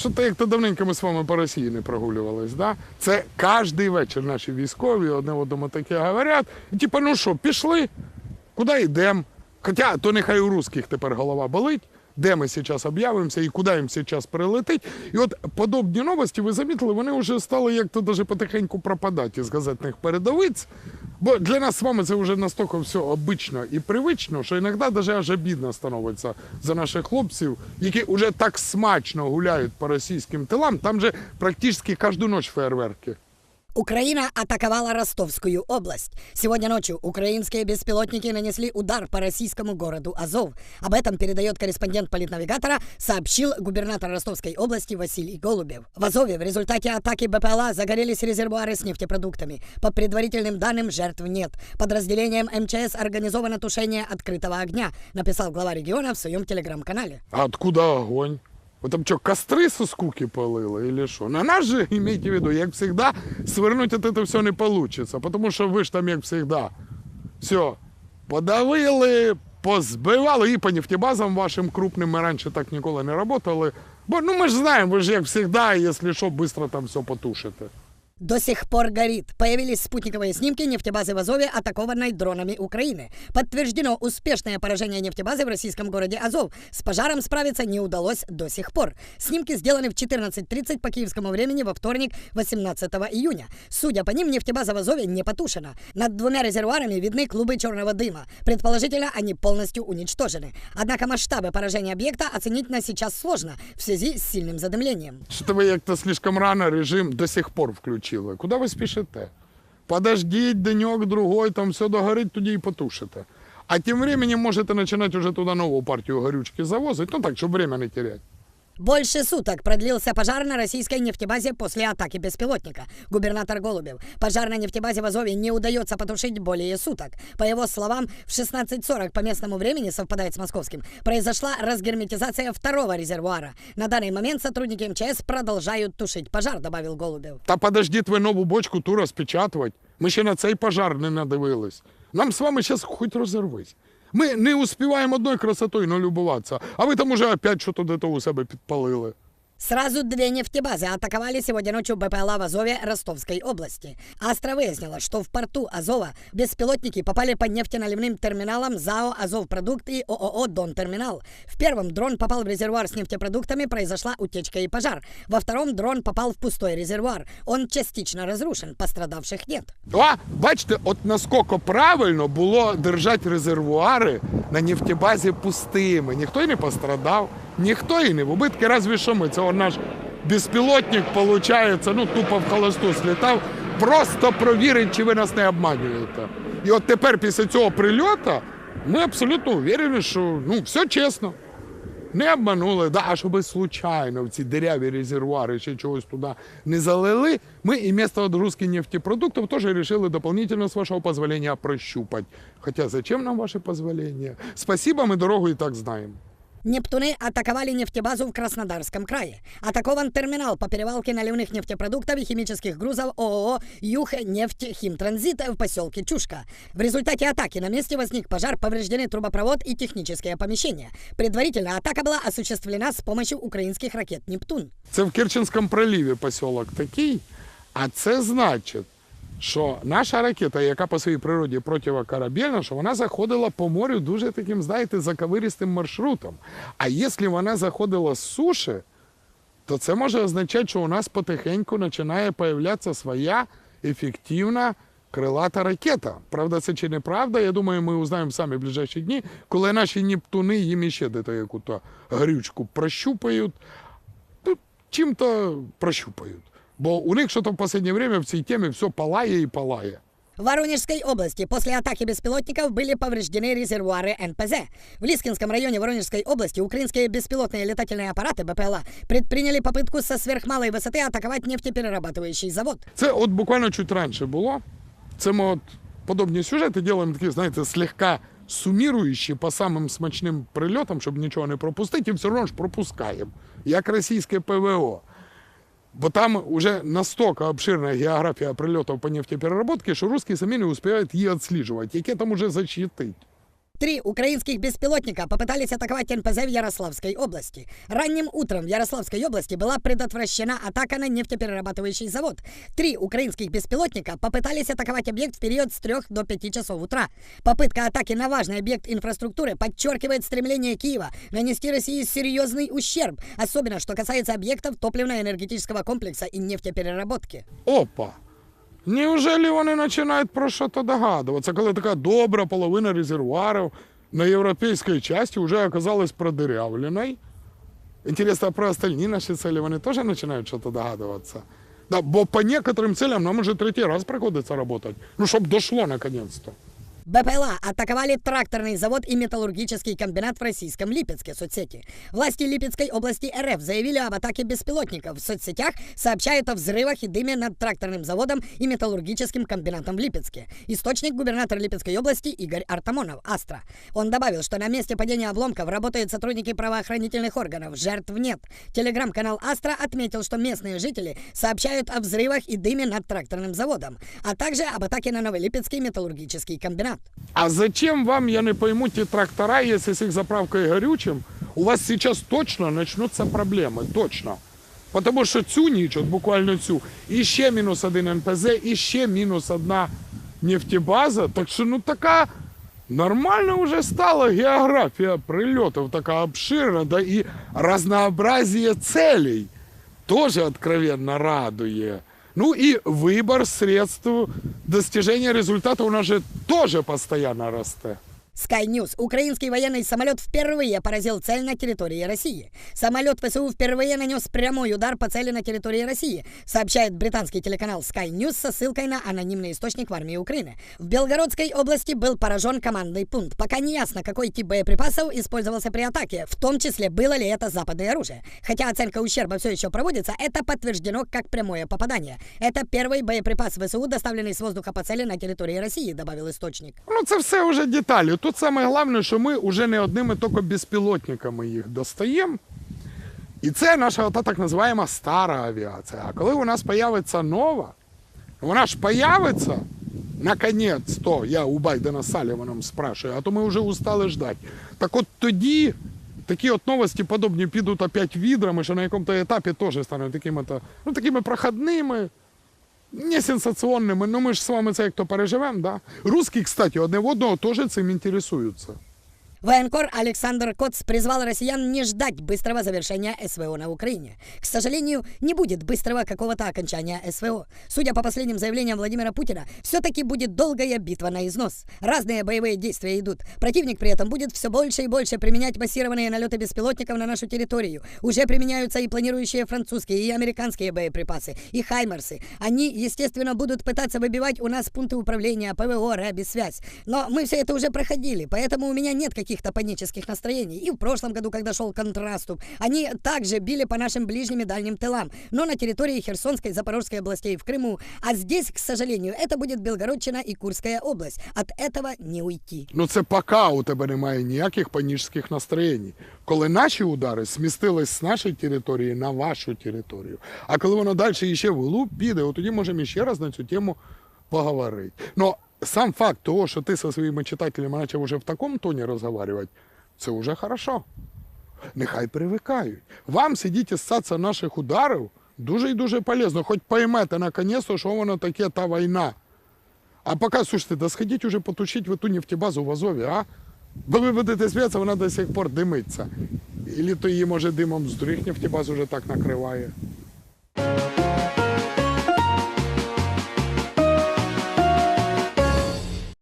Що то як то давненько ми з вами по Росії не прогулювались, да? Це кожен вечір наші військові одне одному таке говорять. І типу, ну що, пішли? Куди йдемо? Хоча то нехай у русських тепер голова болить, де ми зараз об'явимося і куди їм зараз прилетить. І от подобні новості, ви замітили, вони вже стали як-то даже потихеньку пропадати із газетних передовиць. Бо для нас з вами це вже настільки все обично і привично, що іноді навіть аж обідно становиться за наших хлопців, які вже так смачно гуляють по російським тилам. Там же практично кожну ніч фейерверки. Украина атаковала Ростовскую область. Сегодня ночью украинские беспилотники нанесли удар по российскому городу Азов. Об этом передает корреспондент политнавигатора, сообщил губернатор Ростовской области Василий Голубев. В Азове в результате атаки БПЛА загорелись резервуары с нефтепродуктами. По предварительным данным, жертв нет. Подразделением МЧС организовано тушение открытого огня, написал глава региона в своем телеграм-канале. А откуда огонь? Ви там що, костри со скуки палили или що? На нас же, имейте в виду, як завжди, свернути от это все не получится, потому що ви ж там, як завжди, все, подавили, позбивали, і по нефтебазам вашим крупним ми раніше так ніколи не працювали. Бо ну ми ж знаємо, ви ж як завжди, якщо що, швидко там все потушите. До сих пор горит. Появились спутниковые снимки нефтебазы в Азове, атакованной дронами Украины. Подтверждено успешное поражение нефтебазы в российском городе Азов. С пожаром справиться не удалось до сих пор. Снимки сделаны в 14.30 по киевскому времени во вторник, 18 июня. Судя по ним, нефтебаза в Азове не потушена. Над двумя резервуарами видны клубы черного дыма. Предположительно, они полностью уничтожены. Однако масштабы поражения объекта оценить на сейчас сложно в связи с сильным задымлением. Що-то ви як-то слишком рано режим до сих пор включили. Куди ви спішите? Подождіть денек, другой, там все догорить, тоді і потушите. А тим временем можете починати вже туди нову партію горючки завозити, ну так, щоб время не теряти. Больше суток продлился пожар на российской нефтебазе после атаки беспилотника. Губернатор Голубев. Пожар на нефтебазе в Азове не удается потушить более суток. По его словам, в 16.40 по местному времени, совпадает с московским, произошла разгерметизация второго резервуара. На данный момент сотрудники МЧС продолжают тушить пожар, добавил Голубев. Та подождіть ви нову бочку ту розпечатувати. Ми ще на цей пожар не надивились. Нам з вами зараз хоч розірвись. Ми не успіваємо одною красотою налюбуватися, а ви там уже опять что-то до того себе підпалили. Сразу две нефтебазы атаковали сегодня ночью БПЛА в Азове Ростовской области. Астра выяснила, что в порту Азова беспилотники попали по нефтеналивным терминалам ЗАО «Азовпродукт» и ООО «Дон Терминал». В первом дрон попал в резервуар с нефтепродуктами, произошла утечка и пожар. Во втором дрон попал в пустой резервуар. Он частично разрушен, пострадавших нет. А, бачите, от наскільки правильно було держати резервуари на нефтебазі пустими. Ніхто й не пострадав, Ніхто і не в убитки, разве що ми. Це наш безпілотник, виходить, ну тупо в холосту слітав. Просто провірить, чи ви нас не обманюєте. І от тепер після цього прильоту ми абсолютно уверені, що ну, все чесно. Не обманули, да, а щоб случайно в ці дыряві резервуари ще чогось туди не залили, ми і вместо отгрузки нефтепродуктов тоже решили дополнительно, с вашего позволения, прощупать. Хотя зачем нам ваше позволение? Спасибо, мы дорогу и так знаем. Нептуны атаковали нефтебазу в Краснодарском крае. Атакован терминал по перевалке наливных нефтепродуктов и химических грузов ООО «Юх нефть Химтранзит» в поселке Чушка. В результате атаки на месте возник пожар, повреждены трубопровод и технические помещения. Предварительно атака была осуществлена с помощью украинских ракет «Нептун». Це в Керченському проливі поселок такий, а це значить, що наша ракета, яка по своїй природі противокорабельна, що вона заходила по морю дуже таким, знаєте, заковиристим маршрутом. А якщо вона заходила з суші, то це може означати, що у нас потихеньку починає появлятися своя ефективна крилата ракета. Правда, це чи неправда, я думаю, ми узнаємо самі в ближайші дні, коли наші нептуни їм іще де яку-то горючку прощупають, ну, чим-то прощупають. Бо у них що-то в останнє время в цій темі все палає і палає. В Воронежской области после атаки беспилотников были повреждены резервуары НПЗ. В Лискинском районе Воронежской области украинские беспилотные летательные аппараты БПЛА предприняли попытку со сверхмалой высоты атаковать нефтеперерабатывающий завод. Це от буквально чуть раніше було. Це ми от подобні сюжети робимо такі, знаєте, слегка суміруючі по самим смачним прильотам, щоб нічого не пропустити, і все одно ж пропускаємо. Як російське ПВО. Бо там уже настільки обширна географія прильотів по нефтепереработці, що русські самі не успівають її відсліджувати. Яке там уже защитить? Три украинских беспилотника попытались атаковать НПЗ в Ярославской области. Ранним утром в Ярославской области была предотвращена атака на нефтеперерабатывающий завод. Три украинских беспилотника попытались атаковать объект в период с 3 до 5 часов утра. Попытка атаки на важный объект инфраструктуры подчеркивает стремление Киева нанести России серьезный ущерб, особенно что касается объектов топливно-энергетического комплекса и нефтепереработки. Опа! Неужели вони починають про що то догадуватися, коли така добра половина резервуарів на європейській часті вже оказалась продырявленою? Інтересно, а про остальні наші цілі вони теж починають щось догадуватися? Да, бо по некоторым целям нам уже третій раз приходиться працювати. Ну, щоб дошло наконец-то. БПЛА атаковали тракторный завод и металлургический комбинат в российском Липецке, соцсети. Власти Липецкой области РФ заявили об атаке беспилотников. В соцсетях сообщают о взрывах и дыме над тракторным заводом и металлургическим комбинатом в Липецке. Источник губернатор Липецкой области Игорь Артамонов, Астра. Он добавил, что на месте падения обломков работают сотрудники правоохранительных органов, жертв нет. Телеграм-канал Астра отметил, что местные жители сообщают о взрывах и дыме над тракторным заводом, а также об атаке на Новолипецкий металлургический комбинат. А зачем вам, я не пойму, ті трактора, если с их заправкой горючим, у вас сейчас точно начнутся проблемы, точно. Потому що цю ніч, от буквально цю, і ще мінус один НПЗ, і ще мінус одна нефтебаза. Так що ну така нормально вже стала географія прильотів, така обширна, да і разнообразие целей тоже откровенно радує. Ну и выбор средств достижения результата у нас же тоже постоянно росте. Sky News. Украинский военный самолет впервые поразил цель на территории России. Самолет ВСУ впервые нанес прямой удар по цели на территории России, сообщает британский телеканал Sky News со ссылкой на анонимный источник в армии Украины. В Белгородской области был поражен командный пункт. Пока не ясно, какой тип боеприпасов использовался при атаке, в том числе было ли это западное оружие. Хотя оценка ущерба все еще проводится, это подтверждено как прямое попадание. Это первый боеприпас ВСУ, доставленный с воздуха по цели на территории России, добавил источник. Ну це все вже деталі. Тут саме головне, що ми вже не одними тільки безпілотниками їх достаємо. І це наша ота так називаємо стара авіація. А коли у нас появиться нова, вона ж появиться, наконець-то, я у Байдена Саліваном спрашиваю, а то ми вже устали ждати. Так от тоді такі от новості подобні підуть опять відрами, що на якому-то етапі теж стануть такими, ну, такими проходними, не сенсационными, но мы же с вами це як то переживемо, да? Русські, кстати, одне в одного теж цим інтересуються. Военкор Александр Коц призвал россиян не ждать быстрого завершения СВО на Украине. К сожалению, не будет быстрого какого-то окончания СВО. Судя по последним заявлениям Владимира Путина, все-таки будет долгая битва на износ. Разные боевые действия идут. Противник при этом будет все больше и больше применять массированные налеты беспилотников на нашу территорию. Уже применяются и планирующие французские, и американские боеприпасы, и хаймерсы. Они, естественно, будут пытаться выбивать у нас пункты управления, ПВО, РЭБ и связь. Но мы все это уже проходили, поэтому у меня нет каких-то панических настроений. И в прошлом году, когда шел контраступ, они также били по нашим ближним и дальним тылам, но на территории Херсонской, Запорожской областей в Крыму. А здесь, к сожалению, это будет Белгородчина и Курская область. От этого не уйти. Ну це поки у тебе немає ніяких панічних настроєнь. Коли наші удари смістились з нашої території на вашу територію, а коли воно далі іще вглуб піде, от тоді можемо ще раз на цю тему поговорити. Но сам факт того, що ти зі своїми читателями почав уже в такому тоні розговорювати, це вже хорошо. Нехай привикають. Вам сидіти ссатися наших ударів дуже і дуже полезно, хоч поймете наконец-то, що воно таке та війна. А пока, слушайте, да сходіть уже потушіть в ту нефтебазу в Азові, а? Бо ви будете сміятися, вона до сих пор димиться. Ілі то її, може, димом з других нефтебаз уже так накриває.